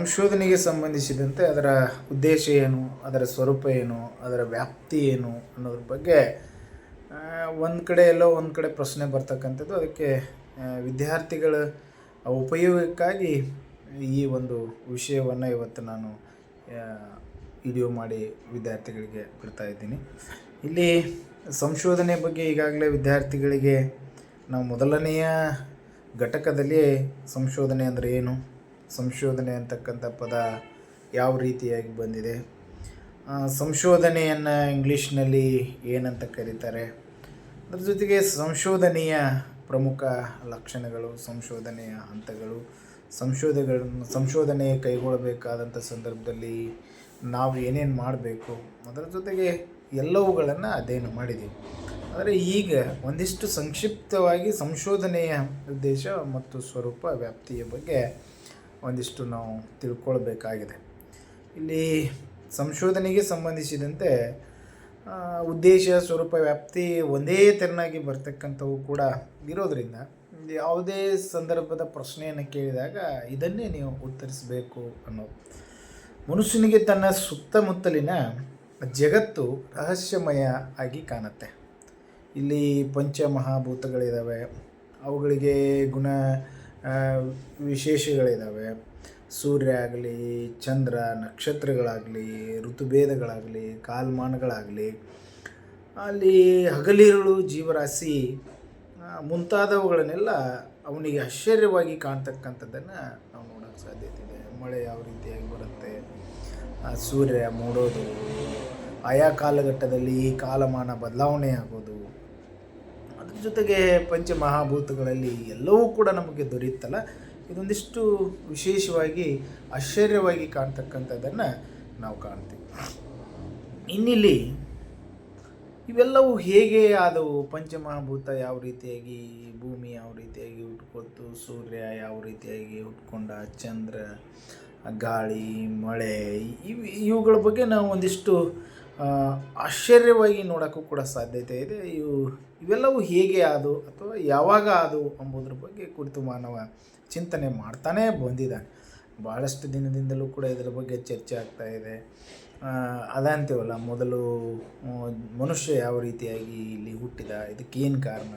ಸಂಶೋಧನೆಗೆ ಸಂಬಂಧಿಸಿದಂತೆ ಅದರ ಉದ್ದೇಶ ಏನು, ಅದರ ಸ್ವರೂಪ ಏನು, ಅದರ ವ್ಯಾಪ್ತಿ ಏನು ಅನ್ನೋದ್ರ ಬಗ್ಗೆ ಒಂದು ಕಡೆ ಎಲ್ಲೋ ಒಂದು ಕಡೆ ಪ್ರಶ್ನೆ ಬರ್ತಕ್ಕಂಥದ್ದು. ಅದಕ್ಕೆ ವಿದ್ಯಾರ್ಥಿಗಳ ಉಪಯೋಗಕ್ಕಾಗಿ ಈ ಒಂದು ವಿಷಯವನ್ನು ಇವತ್ತು ನಾನು ವಿಡಿಯೋ ಮಾಡಿ ವಿದ್ಯಾರ್ಥಿಗಳಿಗೆ ಬಿಡ್ತಾ ಇದ್ದೀನಿ. ಇಲ್ಲಿ ಸಂಶೋಧನೆ ಬಗ್ಗೆ ಈಗಾಗಲೇ ವಿದ್ಯಾರ್ಥಿಗಳಿಗೆ ನಾವು ಮೊದಲನೆಯ ಘಟಕದಲ್ಲಿ ಸಂಶೋಧನೆ ಅಂದರೆ ಏನು? ಸಂಶೋಧನೆ ಅಂತಕ್ಕಂಥ ಪದ ಯಾವ ರೀತಿಯಾಗಿ ಬಂದಿದೆ? ಸಂಶೋಧನೆಯನ್ನು ಇಂಗ್ಲೀಷ್ನಲ್ಲಿ ಏನಂತ ಕರೀತಾರೆ? ಅದ್ರ ಜೊತೆಗೆ ಸಂಶೋಧನೆಯ ಪ್ರಮುಖ ಲಕ್ಷಣಗಳು, ಸಂಶೋಧನೆಯ ಹಂತಗಳು ಸಂಶೋಧನೆಗಳನ್ನು ಸಂಶೋಧನೆ ಕೈಗೊಳ್ಳಬೇಕಾದಂಥ ಸಂದರ್ಭದಲ್ಲಿ ನಾವು ಏನೇನು ಮಾಡಬೇಕು? ಅದರ ಜೊತೆಗೆ ಎಲ್ಲವುಗಳನ್ನು ಅಧ್ಯಯನ ಮಾಡಿದ್ದೀವಿ. ಆದರೆ ಈಗ ಒಂದಿಷ್ಟು ಸಂಕ್ಷಿಪ್ತವಾಗಿ ಸಂಶೋಧನೆಯ ಉದ್ದೇಶ ಮತ್ತು ಸ್ವರೂಪ ವ್ಯಾಪ್ತಿಯ ಬಗ್ಗೆ ಒಂದಿಷ್ಟು ನಾವು ತಿಳ್ಕೊಳ್ಬೇಕಾಗಿದೆ. ಇಲ್ಲಿ ಸಂಶೋಧನೆಗೆ ಸಂಬಂಧಿಸಿದಂತೆ ಉದ್ದೇಶ, ಸ್ವರೂಪ, ವ್ಯಾಪ್ತಿ ಒಂದೇ ತೆರನಾಗಿ ಬರ್ತಕ್ಕಂಥವು ಕೂಡ ಇರೋದರಿಂದ ಯಾವುದೇ ಸಂದರ್ಭದ ಪ್ರಶ್ನೆಯನ್ನು ಕೇಳಿದಾಗ ಇದನ್ನೇ ನೀವು ಉತ್ತರಿಸಬೇಕು ಅನ್ನೋದು ಮನುಷ್ಯನಿಗೆ ತನ್ನ ಸುತ್ತಮುತ್ತಲಿನ ಜಗತ್ತು ರಹಸ್ಯಮಯ ಆಗಿ ಕಾಣುತ್ತೆ. ಇಲ್ಲಿ ಪಂಚಮಹಾಭೂತಗಳಿದ್ದಾವೆ ಅವುಗಳಿಗೆ ಗುಣ ವಿಶೇಷಗಳಿದ್ದಾವೆ ಸೂರ್ಯ ಆಗಲಿ ಚಂದ್ರ ನಕ್ಷತ್ರಗಳಾಗಲಿ, ಋತುಭೇದಗಳಾಗಲಿ, ಕಾಲಮಾನಗಳಾಗಲಿ, ಅಲ್ಲಿ ಹಗಲಿರುಳು ಜೀವರಾಶಿ ಮುಂತಾದವುಗಳನ್ನೆಲ್ಲ ಅವನಿಗೆ ಆಶ್ಚರ್ಯವಾಗಿ ಕಾಣ್ತಕ್ಕಂಥದ್ದನ್ನು ನಾವು ನೋಡೋಕ್ಕೆ ಸಾಧ್ಯತೆ ಇದೆ ಮಳೆ ಯಾವ ರೀತಿಯಾಗಿ ಬರುತ್ತೆ, ಆ, ಸೂರ್ಯ ಮೂಡೋದು, ಆಯಾ ಕಾಲಘಟ್ಟದಲ್ಲಿ ಕಾಲಮಾನ ಬದಲಾವಣೆ ಆಗೋದು ಜೊತೆಗೆ ಪಂಚಮಹಾಭೂತಗಳಲ್ಲಿ ಎಲ್ಲವೂ ಕೂಡ ನಮಗೆ ದೊರೆಯುತ್ತಲ್ಲ? ಇದೊಂದಿಷ್ಟು ವಿಶೇಷವಾಗಿ ಆಶ್ಚರ್ಯವಾಗಿ ಕಾಣ್ತಕ್ಕಂಥದ್ದನ್ನು ನಾವು ಕಾಣ್ತೀವಿ. ಇನ್ನಿಲ್ಲಿ ಇವೆಲ್ಲವೂ ಹೇಗೆ ಆದವು? ಪಂಚಮಹಾಭೂತ ಯಾವ ರೀತಿಯಾಗಿ, ಭೂಮಿ ಯಾವ ರೀತಿಯಾಗಿ ಹುಟ್ಕೊತು ಸೂರ್ಯ ಯಾವ ರೀತಿಯಾಗಿ ಹುಟ್ಕೊಂಡ ಚಂದ್ರ, ಗಾಳಿ, ಮಳೆ, ಇವು, ಇವುಗಳ ಬಗ್ಗೆ ನಾವು ಒಂದಿಷ್ಟು ಆಶ್ಚರ್ಯವಾಗಿ ನೋಡೋಕ್ಕೂ ಕೂಡ ಸಾಧ್ಯತೆ ಇದೆ. ಇವು, ಇವೆಲ್ಲವೂ ಹೇಗೆ ಆದು ಅಥವಾ ಯಾವಾಗ ಆದವು ಎಂಬುದ್ರ ಬಗ್ಗೆ ಕುರಿತು ಮಾನವ ಚಿಂತನೆ ಮಾಡ್ತಾನೇ ಬಂದಿದ್ದಾನೆ. ಭಾಳಷ್ಟು ದಿನದಿಂದಲೂ ಕೂಡ ಇದರ ಬಗ್ಗೆ ಚರ್ಚೆ ಆಗ್ತಾ ಇದೆ. ಅದಂತೀವಲ್ಲ ಮೊದಲು ಮನುಷ್ಯ ಯಾವ ರೀತಿಯಾಗಿ ಇಲ್ಲಿ ಹುಟ್ಟಿದ ಇದಕ್ಕೇನು ಕಾರಣ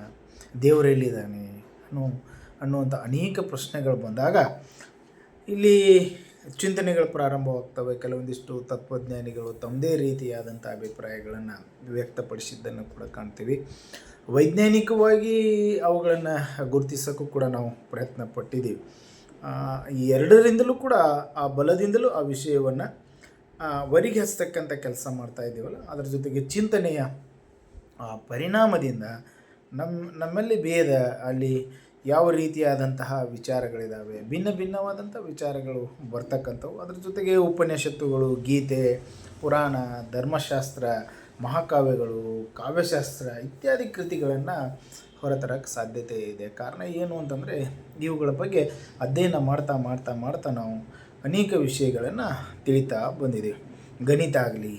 ದೇವರೆಲ್ಲಿದ್ದಾನೆ ಅನ್ನೋ, ಅನ್ನುವಂಥ ಅನೇಕ ಪ್ರಶ್ನೆಗಳು ಬಂದಾಗ, ಇಲ್ಲಿ ಚಿಂತನೆಗಳು ಪ್ರಾರಂಭವಾಗ್ತವೆ. ಕೆಲವೊಂದಿಷ್ಟು ತತ್ವಜ್ಞಾನಿಗಳು ತಮ್ಮದೇ ರೀತಿಯಾದಂಥ ಅಭಿಪ್ರಾಯಗಳನ್ನು ವ್ಯಕ್ತಪಡಿಸಿದ್ದನ್ನು ಕೂಡ ಕಾಣ್ತೀವಿ. ವೈಜ್ಞಾನಿಕವಾಗಿ ಅವುಗಳನ್ನು ಗುರುತಿಸೋಕ್ಕೂ ಕೂಡ ನಾವು ಪ್ರಯತ್ನ ಪಟ್ಟಿದ್ದೀವಿ. ಈ ಎರಡರಿಂದಲೂ ಕೂಡ ಆ ಬಲದಿಂದಲೂ ಆ ವಿಷಯವನ್ನು ವರಿಗೆ ಹಚ್ಚತಕ್ಕಂಥ ಕೆಲಸ ಮಾಡ್ತಾ ಇದ್ದೀವಲ್ಲ, ಅದರ ಜೊತೆಗೆ ಚಿಂತನೆಯ ಪರಿಣಾಮದಿಂದ ನಮ್ಮ ನಮ್ಮಲ್ಲಿ ಭೇದ, ಅಲ್ಲಿ ಯಾವ ರೀತಿಯಾದಂತಹ ವಿಚಾರಗಳಿದ್ದಾವೆ ಭಿನ್ನ ಭಿನ್ನವಾದಂಥ ವಿಚಾರಗಳು ಬರ್ತಕ್ಕಂಥವು. ಅದ್ರ ಜೊತೆಗೆ ಉಪನಿಷತ್ತುಗಳು, ಗೀತೆ, ಪುರಾಣ, ಧರ್ಮಶಾಸ್ತ್ರ, ಮಹಾಕಾವ್ಯಗಳು, ಕಾವ್ಯಶಾಸ್ತ್ರ ಇತ್ಯಾದಿ ಕೃತಿಗಳನ್ನು ಹೊರತರಕ್ಕೆ ಸಾಧ್ಯತೆ ಇದೆ. ಕಾರಣ ಏನು ಅಂತಂದರೆ, ಇವುಗಳ ಬಗ್ಗೆ ಅಧ್ಯಯನ ಮಾಡ್ತಾ ಮಾಡ್ತಾ ಮಾಡ್ತಾ ನಾವು ಅನೇಕ ವಿಷಯಗಳನ್ನು ತಿಳಿತಾ ಬಂದಿದ್ದೀವಿ ಗಣಿತ ಆಗಲಿ,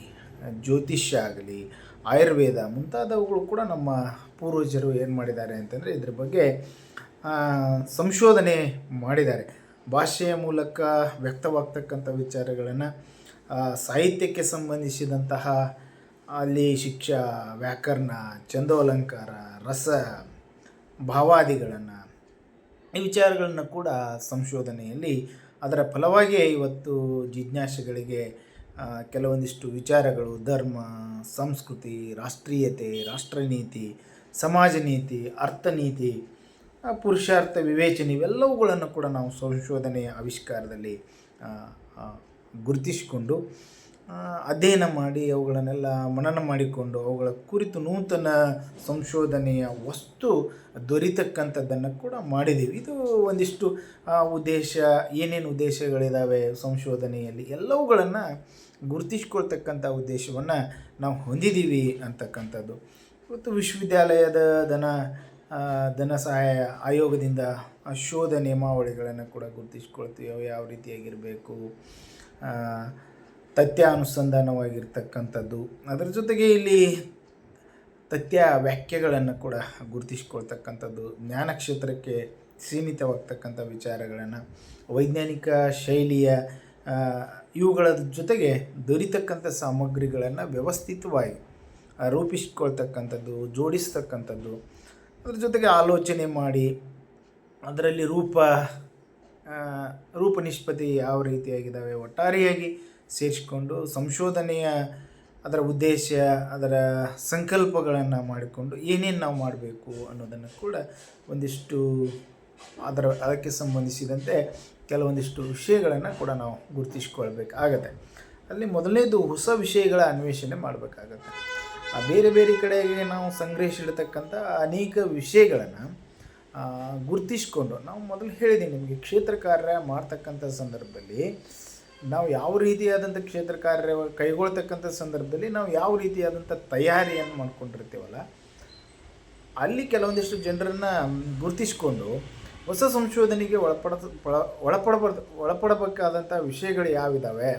ಜ್ಯೋತಿಷ್ಯ ಆಗಲಿ, ಆಯುರ್ವೇದ ಮುಂತಾದವುಗಳು ಕೂಡ ನಮ್ಮ ಪೂರ್ವಜರು ಏನು ಮಾಡಿದ್ದಾರೆ ಅಂತಂದರೆ, ಇದ್ರ ಬಗ್ಗೆ ಸಂಶೋಧನೆ ಮಾಡಿದ್ದಾರೆ. ಭಾಷೆಯ ಮೂಲಕ ವ್ಯಕ್ತವಾಗ್ತಕ್ಕಂಥ ವಿಚಾರಗಳನ್ನು ಸಾಹಿತ್ಯಕ್ಕೆ ಸಂಬಂಧಿಸಿದಂತಹ ಅಲ್ಲಿ ಶಿಕ್ಷ ವ್ಯಾಕರಣ ಚಂದೋಲಂಕಾರ ರಸ ಭಾವಾದಿಗಳನ್ನು ಈ ವಿಚಾರಗಳನ್ನು ಕೂಡ ಸಂಶೋಧನೆಯಲ್ಲಿ ಅದರ ಫಲವಾಗಿ ಇವತ್ತು ಜಿಜ್ಞಾಸೆಗಳಿಗೆ ಕೆಲವೊಂದಿಷ್ಟು ವಿಚಾರಗಳು ಧರ್ಮ ಸಂಸ್ಕೃತಿ ರಾಷ್ಟ್ರೀಯತೆ ರಾಷ್ಟ್ರ ನೀತಿ ಸಮಾಜ ನೀತಿ ಅರ್ಥನೀತಿ ಆ, ಪುರುಷಾರ್ಥ ವಿವೇಚನೆ ಇವೆಲ್ಲವುಗಳನ್ನು ಕೂಡ ನಾವು ಸಂಶೋಧನೆಯ ಆವಿಷ್ಕಾರದಲ್ಲಿ ಗುರುತಿಸಿಕೊಂಡು ಅಧ್ಯಯನ ಮಾಡಿ ಅವುಗಳನ್ನೆಲ್ಲ ಮನನ ಮಾಡಿಕೊಂಡು ಅವುಗಳ ಕುರಿತು ನೂತನ ಸಂಶೋಧನೆಯ ವಸ್ತು ದೊರೀತಕ್ಕಂಥದ್ದನ್ನು ಕೂಡ ಮಾಡಿದ್ದೀವಿ. ಇದು ಒಂದಿಷ್ಟು ಉದ್ದೇಶ ಏನೇನು ಉದ್ದೇಶಗಳಿದ್ದಾವೆ ಸಂಶೋಧನೆಯಲ್ಲಿ ಎಲ್ಲವುಗಳನ್ನು ಗುರುತಿಸ್ಕೊಳ್ತಕ್ಕಂಥ ಉದ್ದೇಶವನ್ನು ನಾವು ಹೊಂದಿದ್ದೀವಿ ಅಂತಕ್ಕಂಥದ್ದು. ಇವತ್ತು ವಿಶ್ವವಿದ್ಯಾಲಯದ ಆ, ಧನ ಸಹಾಯ ಆಯೋಗದಿಂದ ಶೋಧ ನಿಯಮಾವಳಿಗಳನ್ನು ಕೂಡ ಗುರುತಿಸ್ಕೊಳ್ತೀವಿ. ಅವು ಯಾವ ರೀತಿಯಾಗಿರಬೇಕು? ತಥ್ಯ ಅನುಸಂಧಾನವಾಗಿರ್ತಕ್ಕಂಥದ್ದು. ಅದರ ಜೊತೆಗೆ ಇಲ್ಲಿ ತಥ್ಯ ವ್ಯಾಖ್ಯೆಗಳನ್ನು ಕೂಡ ಗುರುತಿಸ್ಕೊಳ್ತಕ್ಕಂಥದ್ದು. ಜ್ಞಾನ ಕ್ಷೇತ್ರಕ್ಕೆ ಸೀಮಿತವಾಗ್ತಕ್ಕಂಥ ವಿಚಾರಗಳನ್ನು, ವೈಜ್ಞಾನಿಕ ಶೈಲಿಯ ಇವುಗಳ ಜೊತೆಗೆ ದೊರೀತಕ್ಕಂಥ ಸಾಮಗ್ರಿಗಳನ್ನು ವ್ಯವಸ್ಥಿತವಾಗಿ ರೂಪಿಸ್ಕೊಳ್ತಕ್ಕಂಥದ್ದು, ಜೋಡಿಸ್ತಕ್ಕಂಥದ್ದು. ಅದ್ರ ಜೊತೆಗೆ ಆಲೋಚನೆ ಮಾಡಿ, ಅದರಲ್ಲಿ ರೂಪ ರೂಪ ನಿಷ್ಪತ್ತಿ ಯಾವ ರೀತಿಯಾಗಿದ್ದಾವೆ ಒಟ್ಟಾರೆಯಾಗಿ ಸೇರಿಸಿಕೊಂಡು ಸಂಶೋಧನೆಯ ಅದರ ಉದ್ದೇಶ, ಅದರ ಸಂಕಲ್ಪಗಳನ್ನು ಮಾಡಿಕೊಂಡು ಏನೇನು ನಾವು ಮಾಡಬೇಕು ಅನ್ನೋದನ್ನು ಕೂಡ ಒಂದಿಷ್ಟು ಅದರ, ಅದಕ್ಕೆ ಸಂಬಂಧಿಸಿದಂತೆ ಕೆಲವೊಂದಿಷ್ಟು ವಿಷಯಗಳನ್ನು ಕೂಡ ನಾವು ಗುರುತಿಸ್ಕೊಳ್ಬೇಕಾಗತ್ತೆ. ಅಲ್ಲಿ ಮೊದಲನೇದು ಹೊಸ ವಿಷಯಗಳ ಅನ್ವೇಷಣೆ ಮಾಡಬೇಕಾಗತ್ತೆ. ಆ, ಬೇರೆ ಬೇರೆ ಕಡೆಗೆ ನಾವು ಸಂಗ್ರಹಿಸಿಡ್ತಕ್ಕಂಥ ಅನೇಕ ವಿಷಯಗಳನ್ನು ಗುರುತಿಸ್ಕೊಂಡು ನಾವು ಮೊದಲು ಹೇಳಿದ್ದೀನಿ ನಿಮಗೆ ಕ್ಷೇತ್ರ ಕಾರ್ಯ ಮಾಡ್ತಕ್ಕಂಥ ಸಂದರ್ಭದಲ್ಲಿ ನಾವು ಯಾವ ರೀತಿಯಾದಂಥ ಕ್ಷೇತ್ರ ಕಾರ್ಯ ಕೈಗೊಳ್ತಕ್ಕಂಥ ಸಂದರ್ಭದಲ್ಲಿ ನಾವು ಯಾವ ರೀತಿಯಾದಂಥ ತಯಾರಿಯನ್ನು ಮಾಡ್ಕೊಂಡಿರ್ತೀವಲ್ಲ, ಅಲ್ಲಿ ಕೆಲವೊಂದಿಷ್ಟು ಜನರನ್ನು ಗುರುತಿಸ್ಕೊಂಡು ಹೊಸ ಸಂಶೋಧನೆಗೆ ಒಳಪಡ ಒಳ ಒಳಪಡಬಾರ್ದು ಒಳಪಡಬೇಕಾದಂಥ ವಿಷಯಗಳು ಯಾವಿದ್ದಾವೆ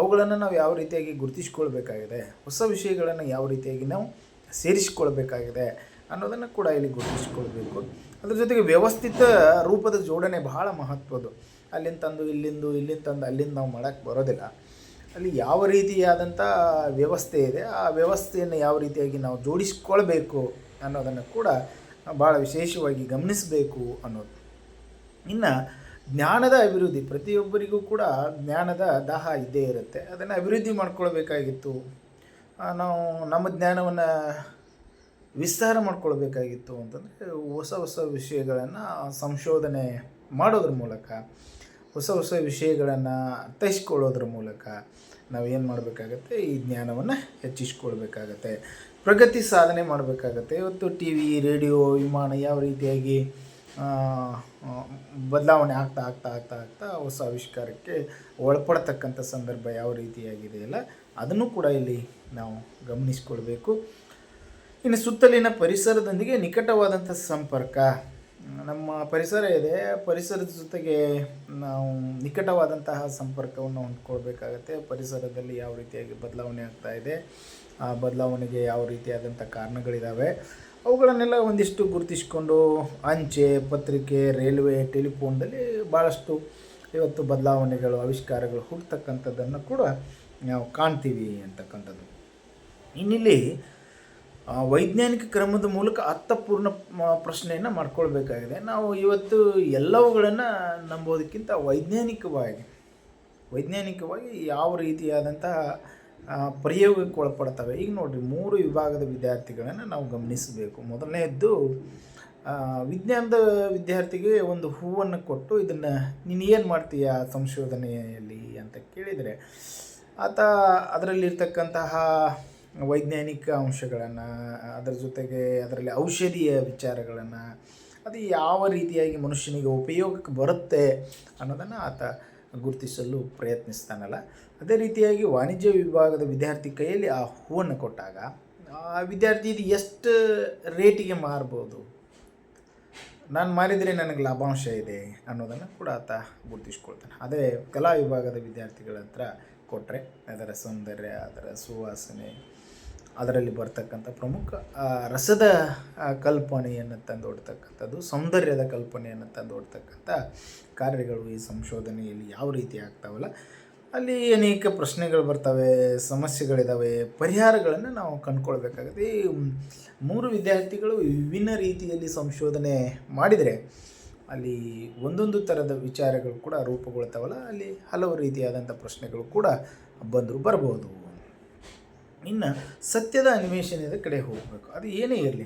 ಅವುಗಳನ್ನು ನಾವು ಯಾವ ರೀತಿಯಾಗಿ ಗುರುತಿಸ್ಕೊಳ್ಬೇಕಾಗಿದೆ? ಹೊಸ ವಿಷಯಗಳನ್ನು ಯಾವ ರೀತಿಯಾಗಿ ನಾವು ಸೇರಿಸಿಕೊಳ್ಬೇಕಾಗಿದೆ ಅನ್ನೋದನ್ನು ಕೂಡ ಇಲ್ಲಿ ಗುರುತಿಸ್ಕೊಳ್ಬೇಕು. ಅದ್ರ ಜೊತೆಗೆ ವ್ಯವಸ್ಥಿತ ರೂಪದ ಜೋಡಣೆ ಬಹಳ ಮಹತ್ವದ್ದು. ಅಲ್ಲಿಂದ ತಂದು, ಇಲ್ಲಿಂದು, ಇಲ್ಲಿಂದ ತಂದು, ಅಲ್ಲಿಂದ ನಾವು ಮಾಡೋಕ್ಕೆ ಬರೋದಿಲ್ಲ. ಅಲ್ಲಿ ಯಾವ ರೀತಿಯಾದಂಥ ವ್ಯವಸ್ಥೆ ಇದೆ, ಆ ವ್ಯವಸ್ಥೆಯನ್ನು ಯಾವ ರೀತಿಯಾಗಿ ನಾವು ಜೋಡಿಸ್ಕೊಳ್ಬೇಕು ಅನ್ನೋದನ್ನು ಕೂಡ ಭಾಳ ವಿಶೇಷವಾಗಿ ಗಮನಿಸಬೇಕು ಅನ್ನೋದು. ಇನ್ನು ಜ್ಞಾನದ ಅಭಿವೃದ್ಧಿ, ಪ್ರತಿಯೊಬ್ಬರಿಗೂ ಕೂಡ ಜ್ಞಾನದ ದಾಹ ಇದ್ದೇ ಇರುತ್ತೆ. ಅದನ್ನು ಅಭಿವೃದ್ಧಿ ಮಾಡ್ಕೊಳ್ಬೇಕಾಗಿತ್ತು. ನಾವು ನಮ್ಮ ಜ್ಞಾನವನ್ನು ವಿಸ್ತಾರ ಮಾಡ್ಕೊಳ್ಬೇಕಾಗಿತ್ತು ಅಂತಂದರೆ ಹೊಸ ಹೊಸ ವಿಷಯಗಳನ್ನು ಸಂಶೋಧನೆ ಮಾಡೋದ್ರ ಮೂಲಕ, ಹೊಸ ಹೊಸ ವಿಷಯಗಳನ್ನು ಅರ್ಥೈಸ್ಕೊಳ್ಳೋದ್ರ ಮೂಲಕ ನಾವು ಏನು ಮಾಡಬೇಕಾಗತ್ತೆ? ಈ ಜ್ಞಾನವನ್ನು ಹೆಚ್ಚಿಸ್ಕೊಳ್ಬೇಕಾಗತ್ತೆ. ಪ್ರಗತಿ ಸಾಧನೆ ಮಾಡಬೇಕಾಗತ್ತೆ. ಇವತ್ತು ಟಿ ವಿ ರೇಡಿಯೋ, ವಿಮಾನ ಯಾವ ರೀತಿಯಾಗಿ ಬದಲಾವಣೆ ಆಗ್ತಾ ಆಗ್ತಾ ಆಗ್ತಾ ಆಗ್ತಾ ಹೊಸ ಆವಿಷ್ಕಾರಕ್ಕೆ ಒಳಪಡ್ತಕ್ಕಂಥ ಸಂದರ್ಭ ಯಾವ ರೀತಿಯಾಗಿದೆ ರೀತಿಯಾಗಿದೆಯಲ್ಲ ಅದನ್ನು ಕೂಡ ಇಲ್ಲಿ ನಾವು ಗಮನಿಸಿಕೊಳ್ಬೇಕು. ಇನ್ನು ಸುತ್ತಲಿನ ಪರಿಸರದೊಂದಿಗೆ ನಿಕಟವಾದಂಥ ಸಂಪರ್ಕ. ನಮ್ಮ ಪರಿಸರ ಇದೆ, ಪರಿಸರದ ಜೊತೆಗೆ ನಾವು ನಿಕಟವಾದಂತಹ ಸಂಪರ್ಕವನ್ನು ಹೊಂದ್ಕೊಳ್ಬೇಕಾಗತ್ತೆ. ಪರಿಸರದಲ್ಲಿ ಯಾವ ರೀತಿಯಾಗಿ ಬದಲಾವಣೆ ಆಗ್ತಾ ಇದೆ. ಆ ಬದಲಾವಣೆಗೆ ಯಾವ ರೀತಿಯಾದಂಥ ಕಾರಣಗಳಿದ್ದಾವೆ ಅವುಗಳನ್ನೆಲ್ಲ ಒಂದಿಷ್ಟು ಗುರುತಿಸಿಕೊಂಡು ಅಂಚೆ, ಪತ್ರಿಕೆ, ರೈಲ್ವೆ ಟೆಲಿಫೋನ್ದಲ್ಲಿ ಭಾಳಷ್ಟು ಇವತ್ತು ಬದಲಾವಣೆಗಳು, ಆವಿಷ್ಕಾರಗಳು ಹುಡ್ತಕ್ಕಂಥದ್ದನ್ನು ಕೂಡ ನಾವು ಕಾಣ್ತೀವಿ ಅಂತಕ್ಕಂಥದ್ದು. ಇನ್ನಿಲ್ಲಿ ವೈಜ್ಞಾನಿಕ ಕ್ರಮದ ಮೂಲಕ ಅರ್ಥಪೂರ್ಣ ಪ್ರಶ್ನೆಯನ್ನು ಮಾಡ್ಕೊಳ್ಬೇಕಾಗಿದೆ. ನಾವು ಇವತ್ತು ಎಲ್ಲವುಗಳನ್ನು ನಂಬೋದಕ್ಕಿಂತ ವೈಜ್ಞಾನಿಕವಾಗಿ ವೈಜ್ಞಾನಿಕವಾಗಿ ಯಾವ ರೀತಿಯಾದಂತಹ ಪ್ರಯೋಗಕ್ಕೆ ಒಳಪಡ್ತವೆ ಈಗ ನೋಡಿರಿ, ಮೂರು ವಿಭಾಗದ ವಿದ್ಯಾರ್ಥಿಗಳನ್ನು ನಾವು ಗಮನಿಸಬೇಕು. ಮೊದಲನೇದ್ದು ವಿಜ್ಞಾನದ ವಿದ್ಯಾರ್ಥಿಗೆ ಒಂದು ಹೂವನ್ನು ಕೊಟ್ಟು ಇದನ್ನು, ನೀನು ಏನು ಮಾಡ್ತೀಯ ಸಂಶೋಧನೆಯಲ್ಲಿ ಅಂತ ಕೇಳಿದರೆ, ಆತ ಅದರಲ್ಲಿರ್ತಕ್ಕಂತಹ ವೈಜ್ಞಾನಿಕ ಅಂಶಗಳನ್ನು, ಅದರ ಜೊತೆಗೆ ಅದರಲ್ಲಿ ಔಷಧಿಯ ವಿಚಾರಗಳನ್ನು, ಅದು ಯಾವ ರೀತಿಯಾಗಿ ಮನುಷ್ಯನಿಗೆ ಉಪಯೋಗಕ್ಕೆ ಬರುತ್ತೆ ಅನ್ನೋದನ್ನು ಆತ ಗುರುತಿಸಲು ಪ್ರಯತ್ನಿಸ್ತಾನಲ್ಲ. ಅದೇ ರೀತಿಯಾಗಿ ವಾಣಿಜ್ಯ ವಿಭಾಗದ ವಿದ್ಯಾರ್ಥಿ ಕೈಯಲ್ಲಿ ಆ ಹೂವನ್ನು ಕೊಟ್ಟಾಗ, ಆ ವಿದ್ಯಾರ್ಥಿ ಇದು ಎಷ್ಟು ರೇಟಿಗೆ ಮಾರ್ಬೋದು? ನಾನು ಮಾರಿದರೆ ನನಗೆ ಲಾಭಾಂಶ ಇದೆ ಅನ್ನೋದನ್ನು ಕೂಡ ಆತ ಗುರುತಿಸ್ಕೊಳ್ತಾನೆ. ಅದೇ ಕಲಾ ವಿಭಾಗದ ವಿದ್ಯಾರ್ಥಿಗಳ ಹತ್ರ ಕೊಟ್ಟರೆ ಅದರ ಸೌಂದರ್ಯ, ಅದರ ಸುವಾಸನೆ ಅದರಲ್ಲಿ ಬರ್ತಕ್ಕಂಥ ಪ್ರಮುಖ ರಸದ ಕಲ್ಪನೆಯನ್ನು ತಂದೊಡ್ತಕ್ಕಂಥದ್ದು, ಸೌಂದರ್ಯದ ಕಲ್ಪನೆಯನ್ನು ತಂದೊಡ್ತಕ್ಕಂಥ ಕಾರ್ಯಗಳು ಈ ಸಂಶೋಧನೆಯಲ್ಲಿ ಯಾವ ರೀತಿ ಆಗ್ತಾವಲ್ಲ, ಅಲ್ಲಿ ಅನೇಕ ಪ್ರಶ್ನೆಗಳು ಬರ್ತವೆ ಸಮಸ್ಯೆಗಳಿದ್ದಾವೆ ಪರಿಹಾರಗಳನ್ನು ನಾವು ಕಂಡುಕೊಳ್ಬೇಕಾಗುತ್ತೆ. ಈ ಮೂರು ವಿದ್ಯಾರ್ಥಿಗಳು ವಿಭಿನ್ನ ರೀತಿಯಲ್ಲಿ ಸಂಶೋಧನೆ ಮಾಡಿದರೆ ಅಲ್ಲಿ ಒಂದೊಂದು ಥರದ ವಿಚಾರಗಳು ಕೂಡ ರೂಪುಗೊಳ್ತಾವಲ್ಲ, ಅಲ್ಲಿ ಹಲವು ರೀತಿಯಾದಂಥ ಪ್ರಶ್ನೆಗಳು ಕೂಡ ಬಂದರೂ ಬರ್ಬೋದು ಇನ್ನು ಸತ್ಯದ ಅನ್ವೇಷಣೆಯ ಕಡೆ ಹೋಗಬೇಕು. ಅದು ಏನೇ ಇರಲಿ.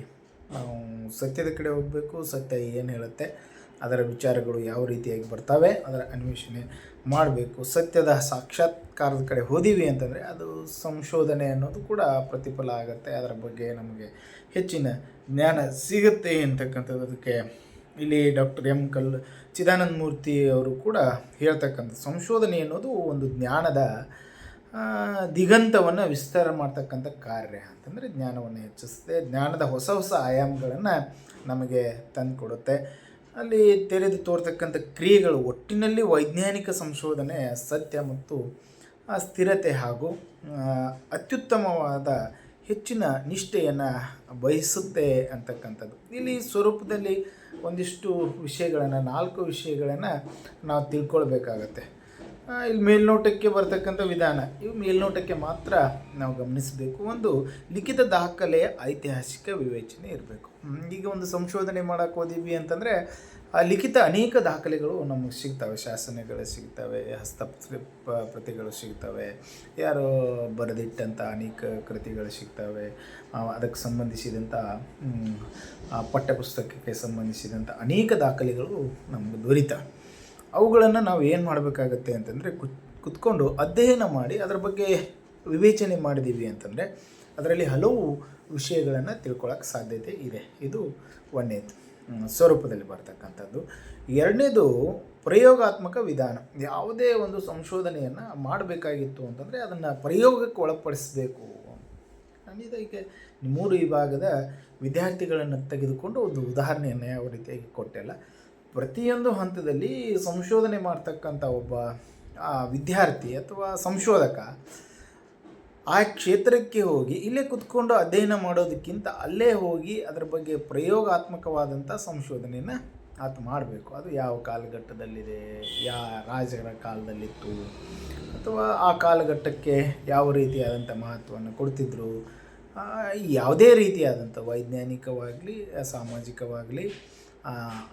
ನಾವು ಸತ್ಯದ ಕಡೆ ಹೋಗಬೇಕು, ಸತ್ಯ ಏನು ಹೇಳುತ್ತೆ, ಅದರ ವಿಚಾರಗಳು ಯಾವ ರೀತಿಯಾಗಿ ಬರ್ತವೆ, ಅದರ ಅನ್ವೇಷಣೆ ಮಾಡಬೇಕು. ಸತ್ಯದ ಸಾಕ್ಷಾತ್ಕಾರದ ಕಡೆ ಹೋದೀವಿ ಅಂತಂದರೆ ಅದು ಸಂಶೋಧನೆ ಅನ್ನೋದು ಕೂಡ ಪ್ರತಿಫಲ ಆಗುತ್ತೆ. ಅದರ ಬಗ್ಗೆ ನಮಗೆ ಹೆಚ್ಚಿನ ಜ್ಞಾನ ಸಿಗುತ್ತೆ ಅಂತಕ್ಕಂಥದ್ದಕ್ಕೆ ಇಲ್ಲಿ ಡಾಕ್ಟರ್ ಎಂ. ಕಲ್. ಚಿದಾನಂದ ಮೂರ್ತಿ ಅವರು ಕೂಡ ಹೇಳ್ತಕ್ಕಂಥ ಸಂಶೋಧನೆ ಅನ್ನೋದು ಒಂದು ಜ್ಞಾನದ ದಿಗಂತವನ್ನು ವಿಸ್ತಾರ ಮಾಡ್ತಕ್ಕಂಥ ಕಾರ್ಯ ಅಂತಂದರೆ ಜ್ಞಾನವನ್ನು ಹೆಚ್ಚಿಸುತ್ತೆ. ಜ್ಞಾನದ ಹೊಸ ಹೊಸ ಆಯಾಮಗಳನ್ನು ನಮಗೆ ತಂದುಕೊಡುತ್ತೆ. ಅಲ್ಲಿ ತೆರೆದು ತೋರ್ತಕ್ಕಂಥ ಕ್ರಿಯೆಗಳು ಒಟ್ಟಿನಲ್ಲಿ ವೈಜ್ಞಾನಿಕ ಸಂಶೋಧನೆ, ಸತ್ಯ ಮತ್ತು ಸ್ಥಿರತೆ ಹಾಗೂ ಅತ್ಯುತ್ತಮವಾದ ಹೆಚ್ಚಿನ ನಿಷ್ಠೆಯನ್ನು ಬಯಸುತ್ತೆ ಅಂತಕ್ಕಂಥದ್ದು. ಇಲ್ಲಿ ಸ್ವರೂಪದಲ್ಲಿ ಒಂದಿಷ್ಟು ವಿಷಯಗಳನ್ನು, ನಾಲ್ಕು ವಿಷಯಗಳನ್ನು ನಾವು ತಿಳ್ಕೊಳ್ಬೇಕಾಗತ್ತೆ. ಇಲ್ಲಿ ಮೇಲ್ನೋಟಕ್ಕೆ ಬರ್ತಕ್ಕಂಥ ವಿಧಾನ. ಇವು ಮೇಲ್ನೋಟಕ್ಕೆ ಮಾತ್ರ ನಾವು ಗಮನಿಸಬೇಕು. ಒಂದು ಲಿಖಿತ ದಾಖಲೆಯ ಐತಿಹಾಸಿಕ ವಿವೇಚನೆ ಇರಬೇಕು. ಈಗ ಒಂದು ಸಂಶೋಧನೆ ಮಾಡೋಕೆ ಹೋದೀವಿ ಅಂತಂದರೆ, ಆ ಲಿಖಿತ ಅನೇಕ ದಾಖಲೆಗಳು ನಮಗೆ ಸಿಗ್ತವೆ. ಶಾಸನಗಳು ಸಿಗ್ತವೆ ಹಸ್ತಪ್ರ ಪ- ಪ್ರತಿಗಳು ಸಿಗ್ತವೆ. ಯಾರು ಬರೆದಿಟ್ಟಂಥ ಅನೇಕ ಕೃತಿಗಳು ಸಿಗ್ತವೆ. ಅದಕ್ಕೆ ಸಂಬಂಧಿಸಿದಂಥ ಪಠ್ಯಪುಸ್ತಕಕ್ಕೆ ಸಂಬಂಧಿಸಿದಂಥ ಅನೇಕ ದಾಖಲೆಗಳು ನಮಗೆ ದೊರೀತವೆ. ಅವುಗಳನ್ನು ನಾವು ಏನು ಮಾಡಬೇಕಾಗತ್ತೆ ಅಂತಂದರೆ ಕುತ್, ಕುತ್ಕೊಂಡು ಅಧ್ಯಯನ ಮಾಡಿ ಅದರ ಬಗ್ಗೆ ವಿವೇಚನೆ ಮಾಡಿದ್ದೀವಿ ಅಂತಂದರೆ ಅದರಲ್ಲಿ ಹಲವು ವಿಷಯಗಳನ್ನು ತಿಳ್ಕೊಳ್ಳೋಕೆ ಸಾಧ್ಯತೆ ಇದೆ. ಇದು ಒಂದೇದು. ಸ್ವರೂಪದಲ್ಲಿ ಬರ್ತಕ್ಕಂಥದ್ದು. ಎರಡನೇದು ಪ್ರಯೋಗಾತ್ಮಕ ವಿಧಾನ. ಯಾವುದೇ ಒಂದು ಸಂಶೋಧನೆಯನ್ನು ಮಾಡಬೇಕಾಗಿತ್ತು ಅಂತಂದರೆ ಅದನ್ನು ಪ್ರಯೋಗಕ್ಕೆ ಒಳಪಡಿಸಬೇಕು. ಈಗ ಮೂರು ವಿಭಾಗದ ವಿದ್ಯಾರ್ಥಿಗಳನ್ನು ತೆಗೆದುಕೊಂಡು ಒಂದು ಉದಾಹರಣೆಯನ್ನು ಯಾವ ರೀತಿಯಾಗಿ ಕೊಟ್ಟೆಲ್ಲ ಪ್ರತಿಯೊಂದು ಹಂತದಲ್ಲಿ ಸಂಶೋಧನೆ ಮಾಡ್ತಕ್ಕಂಥ ಒಬ್ಬ ವಿದ್ಯಾರ್ಥಿ ಅಥವಾ ಸಂಶೋಧಕ ಆ ಕ್ಷೇತ್ರಕ್ಕೆ ಹೋಗಿ ಇಲ್ಲೇ ಕುತ್ಕೊಂಡು ಅಧ್ಯಯನ ಮಾಡೋದಕ್ಕಿಂತ ಅಲ್ಲೇ ಹೋಗಿ ಅದರ ಬಗ್ಗೆ ಪ್ರಯೋಗಾತ್ಮಕವಾದಂಥ ಸಂಶೋಧನೆಯನ್ನು ಆತ ಮಾಡಬೇಕು. ಅದು ಯಾವ ಕಾಲಘಟ್ಟದಲ್ಲಿದೆ, ಯಾ ರಾಜರ ಕಾಲದಲ್ಲಿತ್ತು, ಅಥವಾ ಆ ಕಾಲಘಟ್ಟಕ್ಕೆ ಯಾವ ರೀತಿಯಾದಂಥ ಮಹತ್ವವನ್ನು ಕೊಡ್ತಿದ್ರು ಯಾವುದೇ ರೀತಿಯಾದಂಥ ವೈಜ್ಞಾನಿಕವಾಗಲಿ, ಸಾಮಾಜಿಕವಾಗಲಿ